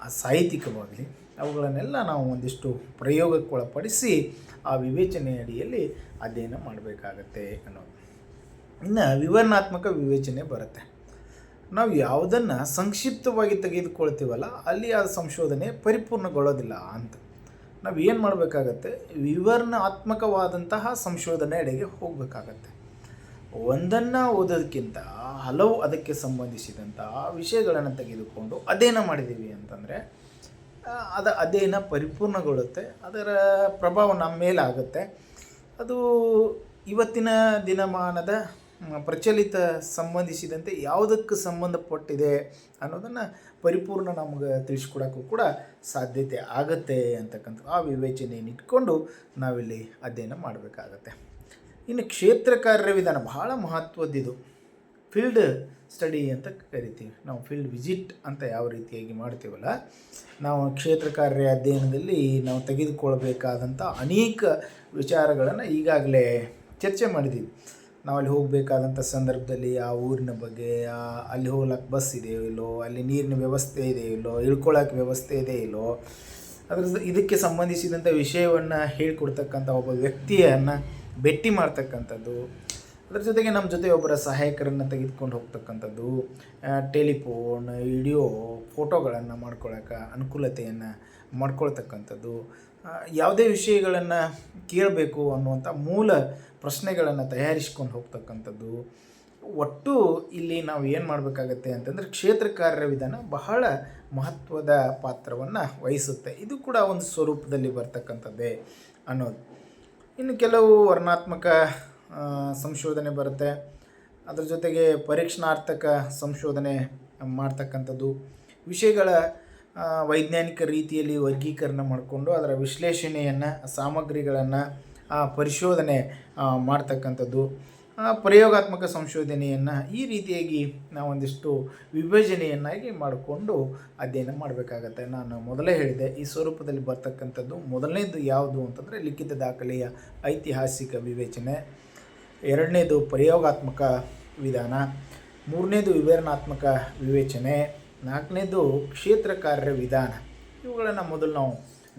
ಸಾಹಿತ್ಯಿಕವಾಗಲಿ, ಅವುಗಳನ್ನೆಲ್ಲ ನಾವು ಒಂದಿಷ್ಟು ಪ್ರಯೋಗಕ್ಕೆ ಒಳಪಡಿಸಿ ಆ ವಿವೇಚನೆ ಅಡಿಯಲ್ಲಿ ಅಧ್ಯಯನ ಮಾಡಬೇಕಾಗತ್ತೆ ಅನ್ನೋದು. ಇನ್ನು ವಿವರಣಾತ್ಮಕ ವಿವೇಚನೆ ಬರುತ್ತೆ. ನಾವು ಯಾವುದನ್ನು ಸಂಕ್ಷಿಪ್ತವಾಗಿ ತೆಗೆದುಕೊಳ್ತೀವಲ್ಲ, ಅಲ್ಲಿ ಆ ಸಂಶೋಧನೆ ಪರಿಪೂರ್ಣಗೊಳ್ಳೋದಿಲ್ಲ ಅಂತ. ನಾವು ಏನು ಮಾಡಬೇಕಾಗತ್ತೆ? ವಿವರಣಾತ್ಮಕವಾದಂತಹ ಸಂಶೋಧನೆ ಎಡೆಗೆ ಹೋಗಬೇಕಾಗತ್ತೆ. ಒಂದನ್ನು ಓದೋದಕ್ಕಿಂತ ಹಲವು ಅದಕ್ಕೆ ಸಂಬಂಧಿಸಿದಂತಹ ವಿಷಯಗಳನ್ನು ತೆಗೆದುಕೊಂಡು ಅಧ್ಯಯನ ಮಾಡಿದ್ದೀವಿ ಅಂತಂದರೆ ಅದು ಅಧ್ಯಯನ ಪರಿಪೂರ್ಣಗೊಳ್ಳುತ್ತೆ, ಅದರ ಪ್ರಭಾವ ನಮ್ಮ ಮೇಲೆ ಆಗುತ್ತೆ ಅದು ಇವತ್ತಿನ ದಿನಮಾನದ ಪ್ರಚಲಿತ ಸಂಬಂಧಿಸಿದಂತೆ ಯಾವುದಕ್ಕೆ ಸಂಬಂಧಪಟ್ಟಿದೆ ಅನ್ನೋದನ್ನು ಪರಿಪೂರ್ಣ ನಮಗೆ ತಿಳಿಸ್ಕೊಡೋಕ್ಕೂ ಕೂಡ ಸಾಧ್ಯತೆ ಆಗತ್ತೆ ಅಂತಕ್ಕಂಥ ಆ ವಿವೇಚನೆಯನ್ನು ಇಟ್ಕೊಂಡು ನಾವಿಲ್ಲಿ ಅಧ್ಯಯನ ಮಾಡಬೇಕಾಗತ್ತೆ. ಇನ್ನು ಕ್ಷೇತ್ರ ಕಾರ್ಯವಿಧಾನ ಬಹಳ ಮಹತ್ವದ್ದಿದು. ಫೀಲ್ಡ್ ಸ್ಟಡಿ ಅಂತ ಕರಿತೀವಿ. ನಾವು ಫೀಲ್ಡ್ ವಿಸಿಟ್ ಅಂತ ಯಾವ ರೀತಿಯಾಗಿ ಮಾಡ್ತೀವಲ್ಲ, ನಾವು ಕ್ಷೇತ್ರ ಕಾರ್ಯ ಅಧ್ಯಯನದಲ್ಲಿ ನಾವು ತೆಗೆದುಕೊಳ್ಬೇಕಾದಂಥ ಅನೇಕ ವಿಚಾರಗಳನ್ನು ಈಗಾಗಲೇ ಚರ್ಚೆ ಮಾಡಿದ್ದೀವಿ ನಾವು ಅಲ್ಲಿ ಹೋಗಬೇಕಾದಂಥ ಸಂದರ್ಭದಲ್ಲಿ ಆ ಊರಿನ ಬಗ್ಗೆ ಅಲ್ಲಿ ಹೋಗ್ಲಕ್ಕೆ ಬಸ್ ಇದೆಯೋ ಇಲ್ಲೋ, ಅಲ್ಲಿ ನೀರಿನ ವ್ಯವಸ್ಥೆ ಇದೆಯೋ ಇಲ್ಲೋ ಇಳ್ಕೊಳ್ಳೋಕೆ ವ್ಯವಸ್ಥೆ ಇದೆ ಇಲ್ಲೋ, ಅದ್ರ ಇದಕ್ಕೆ ಸಂಬಂಧಿಸಿದಂಥ ವಿಷಯವನ್ನು ಹೇಳ್ಕೊಡ್ತಕ್ಕಂಥ ಒಬ್ಬ ವ್ಯಕ್ತಿಯನ್ನು ಭೇಟಿ ಮಾಡ್ತಕ್ಕಂಥದ್ದು ಅದ್ರ ಜೊತೆಗೆ ನಮ್ಮ ಜೊತೆ ಒಬ್ಬರ ಸಹಾಯಕರನ್ನು ತೆಗೆದುಕೊಂಡು ಹೋಗ್ತಕ್ಕಂಥದ್ದು ಟೆಲಿಫೋನ್, ವಿಡಿಯೋ, ಫೋಟೋಗಳನ್ನು ಮಾಡ್ಕೊಳ್ಳೋಕೆ ಅನುಕೂಲತೆಯನ್ನು ಮಾಡ್ಕೊಳ್ತಕ್ಕಂಥದ್ದು ಯಾವುದೇ ವಿಷಯಗಳನ್ನು ಕೇಳಬೇಕು ಅನ್ನುವಂಥ ಮೂಲ ಪ್ರಶ್ನೆಗಳನ್ನು ತಯಾರಿಸ್ಕೊಂಡು ಹೋಗ್ತಕ್ಕಂಥದ್ದು. ಒಟ್ಟು ಇಲ್ಲಿ ನಾವು ಏನು ಮಾಡಬೇಕಾಗತ್ತೆ ಅಂತಂದರೆ ಕ್ಷೇತ್ರ ಕಾರ್ಯ ವಿಧಾನ ಬಹಳ ಮಹತ್ವದ ಪಾತ್ರವನ್ನು ವಹಿಸುತ್ತೆ. ಇದು ಕೂಡ ಒಂದು ಸ್ವರೂಪದಲ್ಲಿ ಬರ್ತಕ್ಕಂಥದ್ದೇ ಅನ್ನೋದು. ಇನ್ನು ಕೆಲವು ವರ್ಣಾತ್ಮಕ ಸಂಶೋಧನೆ ಬರುತ್ತೆ. ಅದ್ರ ಜೊತೆಗೆ ಪರೀಕ್ಷಣಾರ್ಥಕ ಸಂಶೋಧನೆ ಮಾಡ್ತಕ್ಕಂಥದ್ದು, ವಿಷಯಗಳ ವೈಜ್ಞಾನಿಕ ರೀತಿಯಲ್ಲಿ ವರ್ಗೀಕರಣ ಮಾಡಿಕೊಂಡು ಅದರ ವಿಶ್ಲೇಷಣೆಯನ್ನು, ಸಾಮಗ್ರಿಗಳನ್ನು ಪರಿಶೋಧನೆ ಮಾಡ್ತಕ್ಕಂಥದ್ದು. ಪ್ರಯೋಗಾತ್ಮಕ ಸಂಶೋಧನೆಯನ್ನು ಈ ರೀತಿಯಾಗಿ ನಾವೊಂದಿಷ್ಟು ವಿಭಜನೆಯನ್ನಾಗಿ ಮಾಡಿಕೊಂಡು ಅಧ್ಯಯನ ಮಾಡಬೇಕಾಗತ್ತೆ. ನಾನು ಮೊದಲೇ ಹೇಳಿದೆ, ಈ ಸ್ವರೂಪದಲ್ಲಿ ಬರ್ತಕ್ಕಂಥದ್ದು ಮೊದಲನೇದು ಯಾವುದು ಅಂತಂದರೆ ಲಿಖಿತ ದಾಖಲೆಯ ಐತಿಹಾಸಿಕ ವಿವೇಚನೆ. ಎರಡನೇದು ಪ್ರಯೋಗಾತ್ಮಕ ವಿಧಾನ, ಮೂರನೇದು ವಿವರಣಾತ್ಮಕ ವಿವೇಚನೆ, ನಾಲ್ಕನೇದು ಕ್ಷೇತ್ರ ಕಾರ್ಯ ವಿಧಾನ. ಇವುಗಳನ್ನು ಮೊದಲು ನಾವು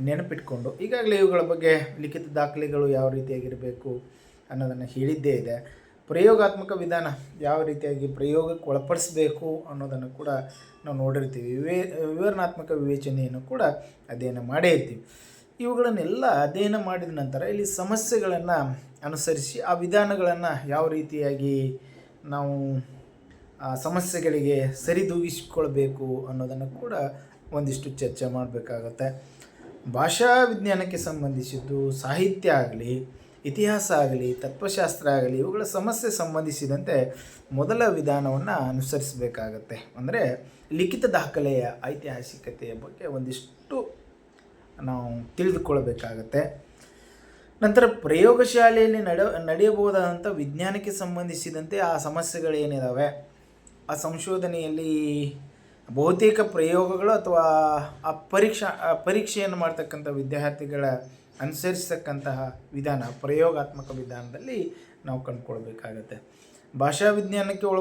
ನೆನಪಿಟ್ಕೊಂಡು, ಈಗಾಗಲೇ ಇವುಗಳ ಬಗ್ಗೆ ಲಿಖಿತ ದಾಖಲೆಗಳು ಯಾವ ರೀತಿಯಾಗಿರಬೇಕು ಅನ್ನೋದನ್ನು ಹೇಳಿದ್ದೇ ಇದೆ. ಪ್ರಯೋಗಾತ್ಮಕ ವಿಧಾನ ಯಾವ ರೀತಿಯಾಗಿ ಪ್ರಯೋಗಕ್ಕೆ ಒಳಪಡಿಸಬೇಕು ಅನ್ನೋದನ್ನು ಕೂಡ ನಾವು ನೋಡಿರ್ತೀವಿ. ವಿವೇ, ವಿವರಣಾತ್ಮಕ ವಿವೇಚನೆಯನ್ನು ಕೂಡ ಅಧ್ಯಯನ ಮಾಡೇ ಇರ್ತೀವಿ. ಇವುಗಳನ್ನೆಲ್ಲ ಅಧ್ಯಯನ ಮಾಡಿದ ನಂತರ ಇಲ್ಲಿ ಸಮಸ್ಯೆಗಳನ್ನು ಅನುಸರಿಸಿ ಆ ವಿಧಾನಗಳನ್ನು ಯಾವ ರೀತಿಯಾಗಿ ನಾವು, ಆ, ಸಮಸ್ಯೆಗಳಿಗೆ ಸರಿದೂಗಿಸಿಕೊಳ್ಬೇಕು ಅನ್ನೋದನ್ನು ಕೂಡ ಒಂದಿಷ್ಟು ಚರ್ಚೆ ಮಾಡಬೇಕಾಗತ್ತೆ. ಭಾಷಾ ವಿಜ್ಞಾನಕ್ಕೆ ಸಂಬಂಧಿಸಿದ್ದು, ಸಾಹಿತ್ಯ ಆಗಲಿ, ಇತಿಹಾಸ ಆಗಲಿ, ತತ್ವಶಾಸ್ತ್ರ ಆಗಲಿ, ಇವುಗಳ ಸಮಸ್ಯೆ ಸಂಬಂಧಿಸಿದಂತೆ ಮೊದಲ ವಿಧಾನವನ್ನು ಅನುಸರಿಸಬೇಕಾಗತ್ತೆ. ಅಂದರೆ ಲಿಖಿತ ದಾಖಲೆಯ ಐತಿಹಾಸಿಕತೆಯ ಬಗ್ಗೆ ಒಂದಿಷ್ಟು ನಾವು ತಿಳಿದುಕೊಳ್ಬೇಕಾಗತ್ತೆ. ನಂತರ ಪ್ರಯೋಗಶಾಲೆಯಲ್ಲಿ ನಡ ನಡೆಯಬಹುದಾದಂಥ ವಿಜ್ಞಾನಕ್ಕೆ ಸಂಬಂಧಿಸಿದಂತೆ ಆ ಸಮಸ್ಯೆಗಳೇನಿದ್ದಾವೆ ಆ ಸಂಶೋಧನೆಯಲ್ಲಿ ಬಹುತೇಕ ಪ್ರಯೋಗಗಳು ಅಥವಾ ಆ ಪರೀಕ್ಷಾ ಪರೀಕ್ಷೆಯನ್ನು ಮಾಡ್ತಕ್ಕಂಥ ವಿದ್ಯಾರ್ಥಿಗಳ ಅನುಸರಿಸತಕ್ಕಂತಹ ವಿಧಾನ, ಪ್ರಯೋಗಾತ್ಮಕ ವಿಧಾನದಲ್ಲಿ ನಾವು ಕಂಡುಕೊಳ್ಬೇಕಾಗತ್ತೆ. ಭಾಷಾ ವಿಜ್ಞಾನಕ್ಕೆ ಒಳ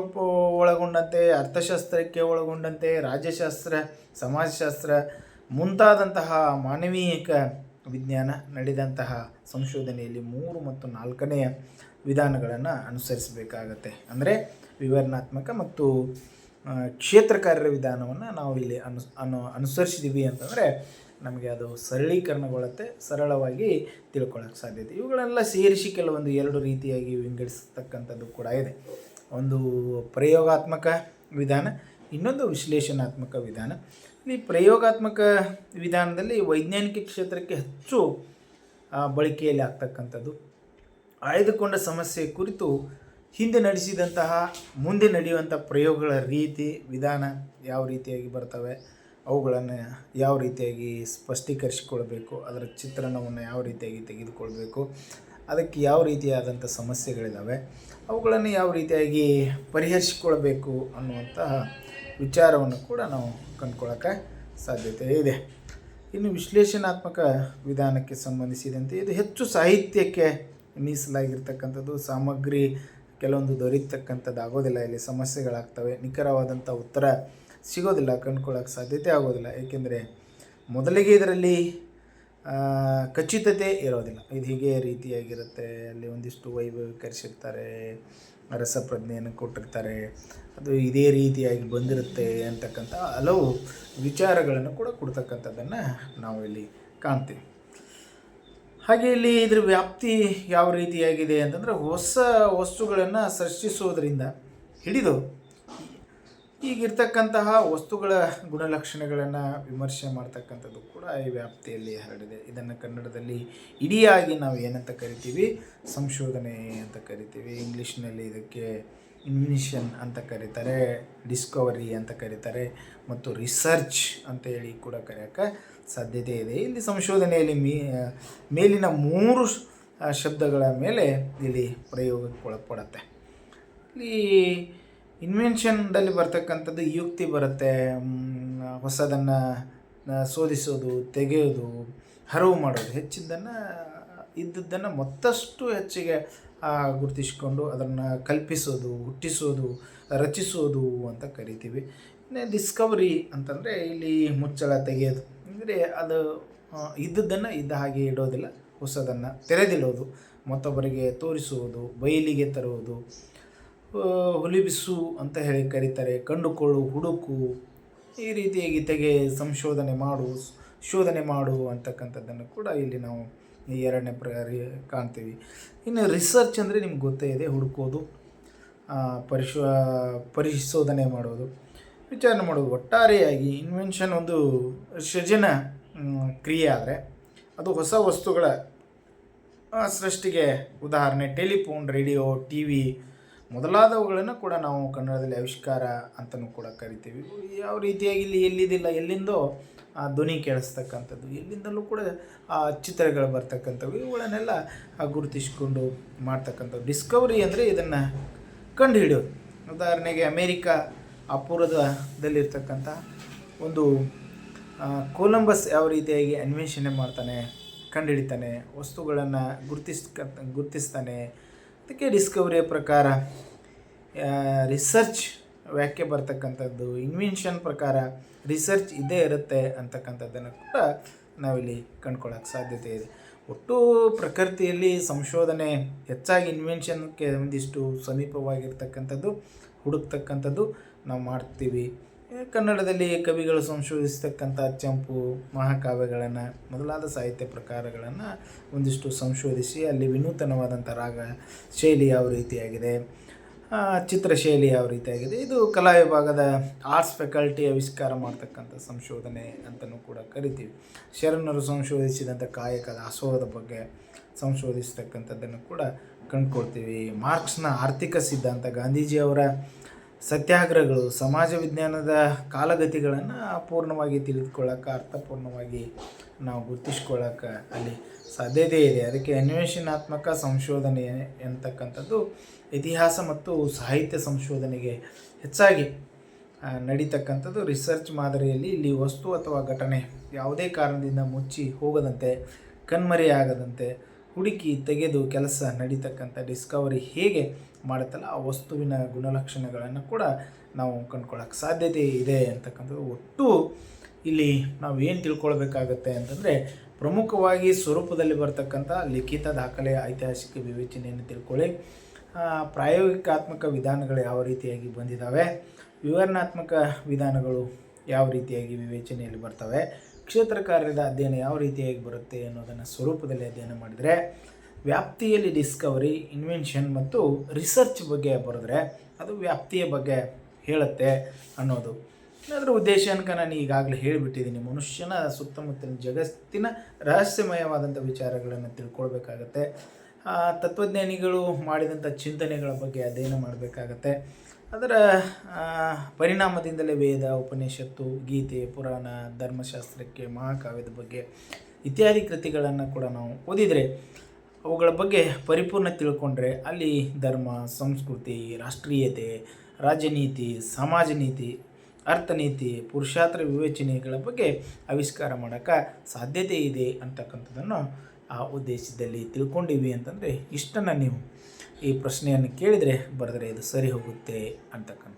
ಒಳಗೊಂಡಂತೆ, ಅರ್ಥಶಾಸ್ತ್ರಕ್ಕೆ ಒಳಗೊಂಡಂತೆ, ರಾಜ್ಯಶಾಸ್ತ್ರ, ಸಮಾಜಶಾಸ್ತ್ರ ಮುಂತಾದಂತಹ ಮಾನವೀಯಕ ವಿಜ್ಞಾನ ನಡೆದಂತಹ ಸಂಶೋಧನೆಯಲ್ಲಿ ಮೂರು ಮತ್ತು ನಾಲ್ಕನೆಯ ವಿಧಾನಗಳನ್ನು ಅನುಸರಿಸಬೇಕಾಗತ್ತೆ. ಅಂದರೆ ವಿವರಣಾತ್ಮಕ ಮತ್ತು ಕ್ಷೇತ್ರ ಕಾರ್ಯ ವಿಧಾನವನ್ನು ನಾವು ಇಲ್ಲಿ ಅನು ಅನು ಅನುಸರಿಸಿದ್ದೀವಿ ಅಂತಂದರೆ ನಮಗೆ ಅದು ಸರಳೀಕರಣಗೊಳ್ಳುತ್ತೆ, ಸರಳವಾಗಿ ತಿಳ್ಕೊಳ್ಳೋಕೆ ಸಾಧ್ಯತೆ ಇವುಗಳೆಲ್ಲ ಸೇರಿಸಿ ಕೆಲವೊಂದು ಎರಡು ರೀತಿಯಾಗಿ ವಿಂಗಡಿಸತಕ್ಕಂಥದ್ದು ಕೂಡ ಇದೆ. ಒಂದು ಪ್ರಯೋಗಾತ್ಮಕ ವಿಧಾನ, ಇನ್ನೊಂದು ವಿಶ್ಲೇಷಣಾತ್ಮಕ ವಿಧಾನ. ಈ ಪ್ರಯೋಗಾತ್ಮಕ ವಿಧಾನದಲ್ಲಿ ವೈಜ್ಞಾನಿಕ ಕ್ಷೇತ್ರಕ್ಕೆ ಹೆಚ್ಚು ಬಳಕೆಯಲ್ಲಿ ಆಗ್ತಕ್ಕಂಥದ್ದು. ಆಯ್ದುಕೊಂಡ ಸಮಸ್ಯೆ ಕುರಿತು ಹಿಂದೆ ನಡೆಸಿದಂತಹ, ಮುಂದೆ ನಡೆಯುವಂಥ ಪ್ರಯೋಗಗಳ ರೀತಿ, ವಿಧಾನ ಯಾವ ರೀತಿಯಾಗಿ ಬರ್ತವೆ, ಅವುಗಳನ್ನು ಯಾವ ರೀತಿಯಾಗಿ ಸ್ಪಷ್ಟೀಕರಿಸಿಕೊಳ್ಬೇಕು, ಅದರ ಚಿತ್ರಣವನ್ನು ಯಾವ ರೀತಿಯಾಗಿ ತೆಗೆದುಕೊಳ್ಬೇಕು, ಅದಕ್ಕೆ ಯಾವ ರೀತಿಯಾದಂಥ ಸಮಸ್ಯೆಗಳಿದ್ದಾವೆ ಅವುಗಳನ್ನು ಯಾವ ರೀತಿಯಾಗಿ ಪರಿಹರಿಸಿಕೊಳ್ಬೇಕು ಅನ್ನುವಂತಹ ವಿಚಾರವನ್ನು ಕೂಡ ನಾವು ಕಂಡುಕೊಳ್ಳೋಕ್ಕೆ ಸಾಧ್ಯತೆ ಇದೆ. ಇನ್ನು ವಿಶ್ಲೇಷಣಾತ್ಮಕ ವಿಧಾನಕ್ಕೆ ಸಂಬಂಧಿಸಿದಂತೆ ಇದು ಹೆಚ್ಚು ಸಾಹಿತ್ಯಕ್ಕೆ ಮೀಸಲಾಗಿರ್ತಕ್ಕಂಥದ್ದು. ಸಾಮಗ್ರಿ ಕೆಲವೊಂದು ದೊರೀತಕ್ಕಂಥದ್ದು ಆಗೋದಿಲ್ಲ ಇಲ್ಲಿ ಸಮಸ್ಯೆಗಳಾಗ್ತವೆ. ನಿಖರವಾದಂಥ ಉತ್ತರ ಸಿಗೋದಿಲ್ಲ. ಕಂಡುಕೊಳ್ಳೋಕ್ಕೆ ಸಾಧ್ಯತೆ ಆಗೋದಿಲ್ಲ. ಏಕೆಂದರೆ ಮೊದಲಿಗೆ ಇದರಲ್ಲಿ ಖಚಿತತೆ ಇರೋದಿಲ್ಲ. ಇದು ಹೀಗೆ ರೀತಿಯಾಗಿರುತ್ತೆ? ಅಲ್ಲಿ ಒಂದಿಷ್ಟು ವೈಭವೀಕರಿಸಿರ್ತಾರೆ. ರಸಪ್ರಜ್ಞೆಯನ್ನು ಕೊಟ್ಟಿರ್ತಾರೆ. ಅದು ಇದೇ ರೀತಿಯಾಗಿ ಬಂದಿರುತ್ತೆ ಅಂತಕ್ಕಂಥ ಹಲವು ವಿಚಾರಗಳನ್ನು ಕೂಡ ಕೊಡ್ತಕ್ಕಂಥದ್ದನ್ನು ನಾವು ಇಲ್ಲಿ ಕಾಣ್ತೀವಿ. ಹಾಗೆ ಇಲ್ಲಿ ಇದ್ರ ವ್ಯಾಪ್ತಿ ಯಾವ ರೀತಿಯಾಗಿದೆ ಅಂತಂದರೆ ಹೊಸ ವಸ್ತುಗಳನ್ನು ಸೃಷ್ಟಿಸೋದ್ರಿಂದ ಹಿಡಿದು ಈಗಿರ್ತಕ್ಕಂತಹ ವಸ್ತುಗಳ ಗುಣಲಕ್ಷಣಗಳನ್ನು ವಿಮರ್ಶೆ ಮಾಡ್ತಕ್ಕಂಥದ್ದು ಕೂಡ ಈ ವ್ಯಾಪ್ತಿಯಲ್ಲಿ ಹರಡಿದೆ. ಇದನ್ನು ಕನ್ನಡದಲ್ಲಿ ಇಡಿಯಾಗಿ ನಾವು ಏನಂತ ಕರಿತೀವಿ? ಸಂಶೋಧನೆ ಅಂತ ಕರಿತೀವಿ. ಇಂಗ್ಲೀಷ್ನಲ್ಲಿ ಇದಕ್ಕೆ ಇನ್ವಿಷನ್ ಅಂತ ಕರೀತಾರೆ, ಡಿಸ್ಕವರಿ ಅಂತ ಕರೀತಾರೆ, ಮತ್ತು ರಿಸರ್ಚ್ ಅಂತ ಹೇಳಿ ಕೂಡ ಕರೆಯೋಕ್ಕೆ ಸಾಧ್ಯತೆ ಇದೆ. ಇಲ್ಲಿ ಸಂಶೋಧನೆಯಲ್ಲಿ ಮೀ, ಮೇಲಿನ ಮೂರು ಶಬ್ದಗಳ ಮೇಲೆ ಇಲ್ಲಿ ಪ್ರಯೋಗಕ್ಕೆ ಒಳಪಡುತ್ತೆ. ಇಲ್ಲಿ ಇನ್ವೆನ್ಷನ್ದಲ್ಲಿ ಬರ್ತಕ್ಕಂಥದ್ದು ಯುಕ್ತಿ ಬರುತ್ತೆ. ಹೊಸದನ್ನು ಶೋಧಿಸೋದು ತೆಗೆಯೋದು, ಹರವು ಮಾಡೋದು. ಹೆಚ್ಚಿದ್ದನ್ನು, ಇದ್ದದ್ದನ್ನು ಮತ್ತಷ್ಟು ಹೆಚ್ಚಿಗೆ ಗುರುತಿಸಿಕೊಂಡು ಅದನ್ನು ಕಲ್ಪಿಸೋದು, ಹುಟ್ಟಿಸೋದು, ರಚಿಸೋದು ಅಂತ ಕರಿತೀವಿ. ಇನ್ನು ಡಿಸ್ಕವರಿ ಅಂತಂದರೆ ಇಲ್ಲಿ ಮುಚ್ಚಳ ತೆಗೆಯೋದು. ಅಂದರೆ ಅದು ಇದ್ದದ್ದನ್ನು ಇದ್ದ ಹಾಗೆ ಇಡೋದಿಲ್ಲ. ಹೊಸದನ್ನು ತೆರೆದಿಡೋದು. ಮತ್ತೊಬ್ಬರಿಗೆ ತೋರಿಸುವುದು ಬಯಲಿಗೆ ತರುವುದು ಹುಲಿಬಿಸು ಅಂತ ಹೇಳಿ ಕರೀತಾರೆ. ಕಂಡುಕೊಳ್ಳು, ಹುಡುಕು. ಈ ರೀತಿಯಾಗಿ ತೆಗೆ, ಸಂಶೋಧನೆ ಮಾಡು, ಶೋಧನೆ ಮಾಡು ಅಂತಕ್ಕಂಥದ್ದನ್ನು ಕೂಡ ಇಲ್ಲಿ ನಾವು ಈ ಎರಡನೇ ಪ್ರಕಾರಿ ಕಾಣ್ತೀವಿ. ಇನ್ನು ರಿಸರ್ಚ್ ಅಂದರೆ ನಿಮ್ಗೆ ಗೊತ್ತೇ ಇದೆ, ಹುಡುಕೋದು ಪರಿಶೋ, ಪರಿಶೋಧನೆ ಮಾಡೋದು. ವಿಚಾರಣೆ ಮಾಡೋದು. ಒಟ್ಟಾರೆಯಾಗಿ ಇನ್ವೆನ್ಷನ್ ಒಂದು ಸೃಜನ ಕ್ರಿಯೆ ಆದರೆ ಅದು ಹೊಸ ವಸ್ತುಗಳ ಸೃಷ್ಟಿಗೆ ಉದಾಹರಣೆ, ಟೆಲಿಫೋನ್, ರೇಡಿಯೋ ಟಿ ವಿ ಮೊದಲಾದವುಗಳನ್ನು ಕೂಡ ನಾವು ಕನ್ನಡದಲ್ಲಿ ಆವಿಷ್ಕಾರ ಅಂತಲೂ ಕೂಡ ಕರಿತೀವಿ. ಯಾವ ರೀತಿಯಾಗಿ ಇಲ್ಲಿ ಎಲ್ಲಿದಿಲ್ಲ, ಎಲ್ಲಿಂದೋ ಆ ಧ್ವನಿ ಕೇಳಿಸ್ತಕ್ಕಂಥದ್ದು, ಎಲ್ಲಿಂದಲೂ ಕೂಡ ಆ ಚಿತ್ರಗಳು ಬರ್ತಕ್ಕಂಥವು, ಇವುಗಳನ್ನೆಲ್ಲ ಗುರುತಿಸಿಕೊಂಡು ಮಾಡ್ತಕ್ಕಂಥವು ಡಿಸ್ಕವರಿ ಅಂದರೆ ಇದನ್ನು ಕಂಡುಹಿಡಿಯೋದು. ಉದಾಹರಣೆಗೆ ಅಮೇರಿಕಾ ಅಪೂರ್ವದಲ್ಲಿರ್ತಕ್ಕಂಥ ಒಂದು ಕೊಲಂಬಸ್ ಯಾವ ರೀತಿಯಾಗಿ ಅನ್ವೇಷಣೆ ಮಾಡ್ತಾನೆ, ಕಂಡುಹಿಡಿತಾನೆ, ವಸ್ತುಗಳನ್ನು ಗುರುತಿಸ್ ಗುರುತಿಸ್ತಾನೆ ಅದಕ್ಕೆ ಡಿಸ್ಕವರಿಯ ಪ್ರಕಾರ ರಿಸರ್ಚ್ ವ್ಯಾಖ್ಯೆ ಬರ್ತಕ್ಕಂಥದ್ದು ಇನ್ವೆನ್ಷನ್ ಪ್ರಕಾರ ರಿಸರ್ಚ್ ಇದೇ ಇರುತ್ತೆ ಅಂತಕ್ಕಂಥದ್ದನ್ನು ಕೂಡ ನಾವಿಲ್ಲಿ ಕಂಡ್ಕೊಳ್ಳೋಕೆ ಸಾಧ್ಯತೆ ಇದೆ. ಒಟ್ಟು ಪ್ರಕೃತಿಯಲ್ಲಿ ಸಂಶೋಧನೆ ಹೆಚ್ಚಾಗಿ ಇನ್ವೆನ್ಷನ್ಗೆ ಒಂದಿಷ್ಟು ಸಮೀಪವಾಗಿರ್ತಕ್ಕಂಥದ್ದು, ಹುಡುಕ್ತಕ್ಕಂಥದ್ದು ನಾವು ಮಾಡ್ತೀವಿ. ಕನ್ನಡದಲ್ಲಿ ಕವಿಗಳು ಸಂಶೋಧಿಸ್ತಕ್ಕಂಥ ಚಂಪು ಮಹಾಕಾವ್ಯಗಳನ್ನು, ಮೊದಲಾದ ಸಾಹಿತ್ಯ ಪ್ರಕಾರಗಳನ್ನು ಒಂದಿಷ್ಟು ಸಂಶೋಧಿಸಿ ಅಲ್ಲಿ ವಿನೂತನವಾದಂಥ ರಾಗ ಶೈಲಿ ಯಾವ ರೀತಿಯಾಗಿದೆ ಚಿತ್ರಶೈಲಿ ಯಾವ ರೀತಿಯಾಗಿದೆ, ಇದು ಕಲಾ ವಿಭಾಗದ ಆರ್ಟ್ಸ್ ಫ್ಯಾಕಲ್ಟಿ ಆವಿಷ್ಕಾರ ಮಾಡ್ತಕ್ಕಂಥ ಸಂಶೋಧನೆ ಅಂತಲೂ ಕೂಡ ಕರಿತೀವಿ. ಶರಣರು ಸಂಶೋಧಿಸಿದಂಥ ಕಾಯಕದ ಆಸೋಹದ ಬಗ್ಗೆ ಸಂಶೋಧಿಸ್ತಕ್ಕಂಥದ್ದನ್ನು ಕೂಡ ಕಂಡುಕೊಳ್ತೀವಿ. ಮಾರ್ಕ್ಸ್ನ ಆರ್ಥಿಕ ಸಿದ್ಧಾಂತ, ಗಾಂಧೀಜಿಯವರ ಸತ್ಯಾಗ್ರಹಗಳು, ಸಮಾಜ ವಿಜ್ಞಾನದ ಕಾಲಗತಿಗಳನ್ನು ಪೂರ್ಣವಾಗಿ ತಿಳಿದುಕೊಳ್ಳೋಕೆ, ಅರ್ಥಪೂರ್ಣವಾಗಿ ನಾವು ಗುರುತಿಸ್ಕೊಳ್ಳೋಕೆ ಅಲ್ಲಿ ಸಾಧ್ಯತೆ ಇದೆ. ಅದಕ್ಕೆ ಅನ್ವೇಷಣಾತ್ಮಕ ಸಂಶೋಧನೆ ಎಂತಕ್ಕಂಥದ್ದು ಇತಿಹಾಸ ಮತ್ತು ಸಾಹಿತ್ಯ ಸಂಶೋಧನೆಗೆ ಹೆಚ್ಚಾಗಿ ನಡೀತಕ್ಕಂಥದ್ದು. ರಿಸರ್ಚ್ ಮಾದರಿಯಲ್ಲಿ ಇಲ್ಲಿ ವಸ್ತು ಅಥವಾ ಘಟನೆ ಯಾವುದೇ ಕಾರಣದಿಂದ ಮುಚ್ಚಿ ಹೋಗದಂತೆ, ಕಣ್ಮರೆಯಾಗದಂತೆ ಹುಡುಕಿ ತೆಗೆದು ಕೆಲಸ ನಡೀತಕ್ಕಂಥ ಡಿಸ್ಕವರಿ ಹೇಗೆ ಮಾಡುತ್ತಲ್ಲ, ಆ ವಸ್ತುವಿನ ಗುಣಲಕ್ಷಣಗಳನ್ನು ಕೂಡ ನಾವು ಕಂಡುಕೊಳ್ಳೋಕ್ಕೆ ಸಾಧ್ಯತೆ ಇದೆ ಅಂತಕ್ಕಂಥದ್ದು ಒಟ್ಟು ಇಲ್ಲಿ ನಾವು ಏನು ತಿಳ್ಕೊಳ್ಬೇಕಾಗತ್ತೆ ಅಂತಂದರೆ, ಪ್ರಮುಖವಾಗಿ ಸ್ವರೂಪದಲ್ಲಿ ಬರ್ತಕ್ಕಂಥ ಲಿಖಿತ ದಾಖಲೆ ಐತಿಹಾಸಿಕ ವಿವೇಚನೆಯನ್ನು ತಿಳ್ಕೊಳ್ಳಿ. ಪ್ರಾಯೋಗಿಕಾತ್ಮಕ ವಿಧಾನಗಳು ಯಾವ ರೀತಿಯಾಗಿ ಬಂದಿದ್ದಾವೆ ವಿವರಣಾತ್ಮಕ ವಿಧಾನಗಳು ಯಾವ ರೀತಿಯಾಗಿ ವಿವೇಚನೆಯಲ್ಲಿ ಬರ್ತವೆ ಕ್ಷೇತ್ರ ಕಾರ್ಯದ ಅಧ್ಯಯನ ಯಾವ ರೀತಿಯಾಗಿ ಬರುತ್ತೆ ಅನ್ನೋದನ್ನು ಸ್ವರೂಪದಲ್ಲಿ ಅಧ್ಯಯನ ಮಾಡಿದರೆ, ವ್ಯಾಪ್ತಿಯಲ್ಲಿ ಡಿಸ್ಕವರಿ ಇನ್ವೆನ್ಷನ್ ಮತ್ತು ರಿಸರ್ಚ್ ಬಗ್ಗೆ ಬರೆದ್ರೆ ಅದು ವ್ಯಾಪ್ತಿಯ ಬಗ್ಗೆ ಹೇಳುತ್ತೆ ಅನ್ನೋದು. ಅದರ ಉದ್ದೇಶ ಅನ್ಕ ನಾನು ಈಗಾಗಲೇ ಹೇಳಿಬಿಟ್ಟಿದ್ದೀನಿ, ಮನುಷ್ಯನ ಸುತ್ತಮುತ್ತಲಿನ ಜಗತ್ತಿನ ರಹಸ್ಯಮಯವಾದಂಥ ವಿಚಾರಗಳನ್ನು ತಿಳ್ಕೊಳ್ಬೇಕಾಗತ್ತೆ. ತತ್ವಜ್ಞಾನಿಗಳು ಮಾಡಿದಂಥ ಚಿಂತನೆಗಳ ಬಗ್ಗೆ ಅಧ್ಯಯನ ಮಾಡಬೇಕಾಗತ್ತೆ. ಅದರ ಪರಿಣಾಮದಿಂದಲೇ ವೇದ, ಉಪನಿಷತ್ತು, ಗೀತೆ, ಪುರಾಣ, ಧರ್ಮಶಾಸ್ತ್ರಕ್ಕೆ ಮಹಾಕಾವ್ಯದ ಬಗ್ಗೆ ಇತ್ಯಾದಿ ಕೃತಿಗಳನ್ನು ಕೂಡ ನಾವು ಓದಿದರೆ, ಅವುಗಳ ಬಗ್ಗೆ ಪರಿಪೂರ್ಣ ತಿಳ್ಕೊಂಡ್ರೆ ಅಲ್ಲಿ ಧರ್ಮ, ಸಂಸ್ಕೃತಿ, ರಾಷ್ಟ್ರೀಯತೆ, ರಾಜನೀತಿ ಸಮಾಜ ನೀತಿ ಅರ್ಥನೀತಿ, ಪುರುಷಾರ್ಥ ವಿವೇಚನೆಗಳ ಬಗ್ಗೆ ಆವಿಷ್ಕಾರ ಮಾಡೋಕ್ಕೆ ಸಾಧ್ಯತೆ ಇದೆ ಅಂತಕ್ಕಂಥದ್ದನ್ನು ಆ ಉದ್ದೇಶದಲ್ಲಿ ತಿಳ್ಕೊಂಡಿವಿ ಅಂತಂದರೆ ಇಷ್ಟನ್ನು ನೀವು ಈ ಪ್ರಶ್ನೆಯನ್ನು ಕೇಳಿದರೆ ಬರೆದರೆ ಇದು ಸರಿ ಹೋಗುತ್ತೆ ಅಂತಕ್ಕಂಥದ್ದು.